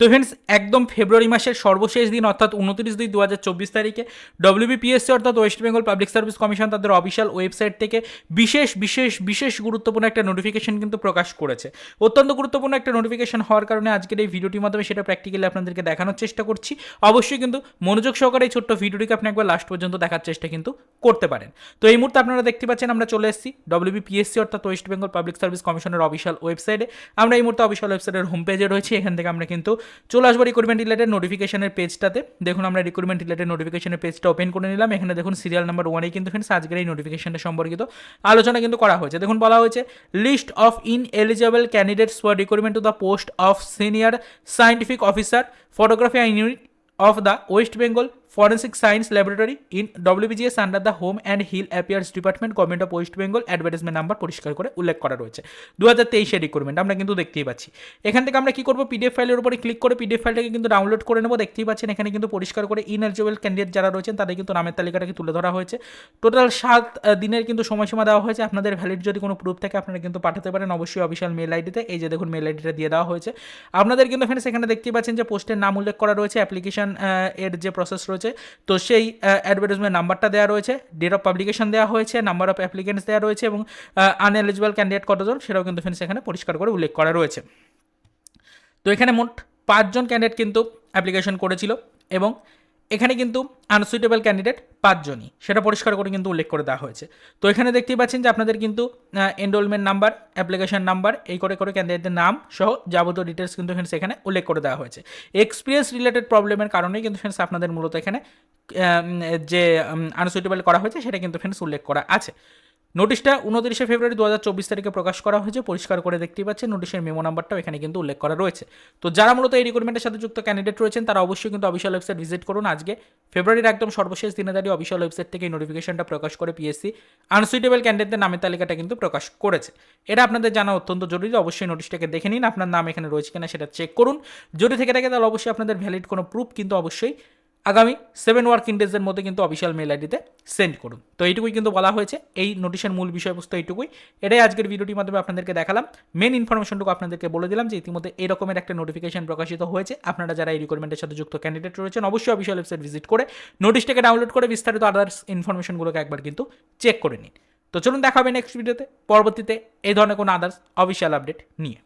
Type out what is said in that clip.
তো ফ্রেন্ডস একদম ফেব্রুয়ারি মাসের সর্বশেষ দিন, অর্থাৎ উনত্রিশ দুই দু হাজার চব্বিশ তারিখে ডব্লিউবিপিএসসি অর্থাৎ West Bengal Public Service Commission তাদের অফিসিয়াল ওয়েবসাইট থেকে বিশেষ বিশেষ বিশেষ গুরুত্বপূর্ণ একটা নোটিফিকেশন কিন্তু প্রকাশ করেছে। অত্যন্ত গুরুত্বপূর্ণ একটা নোটিফিকেশন হওয়ার কারণে আজকের এই ভিডিওটির মাধ্যমে সেটা প্র্যাকটিক্যালি আপনাদেরকে দেখানোর চেষ্টা করছি। অবশ্যই কিন্তু মনোযোগ সহকারে এই ছোট্ট ভিডিওটিকে আপনি একবার লাস্ট পর্যন্ত দেখার চেষ্টা কিন্তু করতে পারেন। তো এই মুহূর্তে আপনারা দেখতে পাচ্ছেন, আমরা চলে এসেছি ডব্লিউবিপিএসসি অর্থাৎ ওয়েস্ট বেঙ্গল পাবলিক সার্ভিস কমিশনের অফিসিয়াল ওয়েবসাইটে আমরা এই মুহূর্তে অফিসিয়াল ওয়েবসাইটের হোম পেজে রয়েছি, এখান থেকে আমরা কিন্তু চলে আসব রিক্রুটমেন্ট রিলেটেড নোটিফিকেশনের পেজটাতে দেখুন, আমরা রিক্রুটমেন্ট রিলেটেড নোটিফিকেশনের পেজটা ওপেন করে নিলাম। এখানে দেখুন সিরিয়াল নাম্বার ওয়ানেই কিন্তু ফ্রেন্ডস আজকের এই নোটিফিকেশনটা সম্পর্কিত আলোচনা কিন্তু করা হয়েছে। দেখুন, বলা হয়েছে list of in eligible candidates for recruitment to the post of senior scientific officer photography unit of the West Bengal Forensic Science Laboratory in WBGS under the home and hill Affairs department government of West Bengal advertisement number পরিষ্কার করে উল্লেখ করা রয়েছে। দু হাজার তেইশের recruitment আমরা কিন্তু দেখতেই পাচ্ছি। এখান থেকে আমরা কি করব? পিডিএফ ফাইলের উপরে ক্লিক করে পিডিএফ ফাইলটাকে কিন্তু ডাউনলোড করে নেব। দেখতেই পাচ্ছেন এখানে কিন্তু পরিষ্কার করে ইনএলিজিবল ক্যান্ডিডেট যারা রয়েছেন, তাদের কিন্তু নামের তালিকাটাকে তুলে ধরা হয়েছে। টোটাল সাত দিনের কিন্তু সময়সীমা দেওয়া হয়েছে। আপনাদের ভ্যালিড যদি কোনো প্রুফ থাকে, আপনারা কিন্তু পাঠাতে পারেন। অবশ্যই অফিসিয়াল মেল আইডিতে এই যে দেখুন মেল আইডিটা দিয়ে দেওয়া হয়েছে। আপনাদের কিন্তু এখানে দেখতেই পাচ্ছেন যে পোস্টের নাম উল্লেখ করা রয়েছে। অ্যাপ্লিকেশন এর যে প্রসেস রয়েছে তো সেই অ্যাডভার্টাইজমেন্ট নাম্বারটা দেওয়া রয়েছে ডেট অফ পাবলিকেশন দেওয়া হয়েছে নাম্বার অফ অ্যাপ্লিকেন্টস দেওয়া রয়েছে এবং আনএলিজিবল ক্যান্ডিডেট কতজন সেটাও কিন্তু ফ্রেন্ডস এখানে পরিষ্কার করে উল্লেখ করা রয়েছে। তো এখানে মোট পাঁচজন ক্যান্ডিডেট কিন্তু অ্যাপ্লিকেশন করেছিল এবং এখানে কিন্তু আনসুইটেবল ক্যান্ডিডেট পাঁচজনই। সেটা পরিষ্কার করে কিন্তু উল্লেখ করে দেওয়া হয়েছে। তো এখানে দেখতেই পাচ্ছেন যে আপনাদের কিন্তু এনরোলমেন্ট নাম্বার অ্যাপ্লিকেশন নাম্বার এই করে করে ক্যান্ডিডেটের নাম সহ যাবতীয় ডিটেলস কিন্তু এখানে উল্লেখ করে দেওয়া হয়েছে। এক্সপিরিয়েন্স রিলেটেড প্রবলেমের কারণেই কিন্তু ফ্রেন্ডস আপনাদের মূলত এখানে যে আনসুইটেবল করা হয়েছে, সেটা কিন্তু ফ্রেন্ডস উল্লেখ করা আছে। নোটিশটা উনত্রিশে ফেব্রুয়ারি দু হাজার চব্বিশ তারিখে প্রকাশ করা হয়েছে, পরিষ্কার করে দেখতেই পাচ্ছেন, নোটিশের মেমো নাম্বারটাও এখানে কিন্তু উল্লেখ করা রয়েছে। তো যারা মূলত এই রিক্রুটমেন্টের সাথে যুক্ত ক্যান্ডিডেট রয়েছেন, তারা অবশ্যই কিন্তু অফিসিয়াল ওয়েবসাইট ভিজিট করুন। আজকে ফেব্রুয়ারির একদম সর্বশেষ দিনে দাঁড়িয়ে অফিসিয়াল ওয়েবসাইট থেকে এই নোটিফিকেশনটা প্রকাশ করে পিএসসি আনসুইটেবল ক্যান্ডিডেটদের নামের তালিকাটা কিন্তু প্রকাশ করেছে। এটা আপনাদের জানা অত্যন্ত জরুরি, অবশ্যই নোটিশটাকে দেখে নিন। আপনার নাম এখানে রয়েছে কিনা সেটা চেক করুন। যদি থেকে থাকে, তাহলে অবশ্যই আপনাদের ভ্যালিড কোনো প্রুফ কিন্তু অবশ্যই আগামী সেভেন ওয়ার্কিং ডেজের মধ্যে কিন্তু অফিসিয়াল মেল আইডিতে সেন্ড করুন। তো এইটুকুই কিন্তু বলা হয়েছে। এই নোটিশের মূল বিষয়বস্তু এইটুকুই। এটাই আজকের ভিডিওটির মাধ্যমে আপনাদেরকে দেখালাম। মেন ইনফরমেশনটুকু আপনাদেরকে বলে দিলাম যে ইতিমধ্যে এই রকমের একটা নোটিফিকেশন প্রকাশিত হয়েছে। আপনারা যারা এই রিকোয়ারমেন্টের সাথে যুক্ত ক্যান্ডিডেট রয়েছেন, অবশ্যই অফিসিয়াল ওয়েবসাইট ভিজিট করে নোটিশটাকে ডাউনলোড করে বিস্তারিত আদার্স ইনফরমেশনগুলোকে একবার কিন্তু চেক করে নিন। তো চলুন দেখা হবে নেক্সট ভিডিওতে পরবর্তীতে এই ধরনের কোনো আদার্স অফিসিয়াল আপডেট নিয়ে।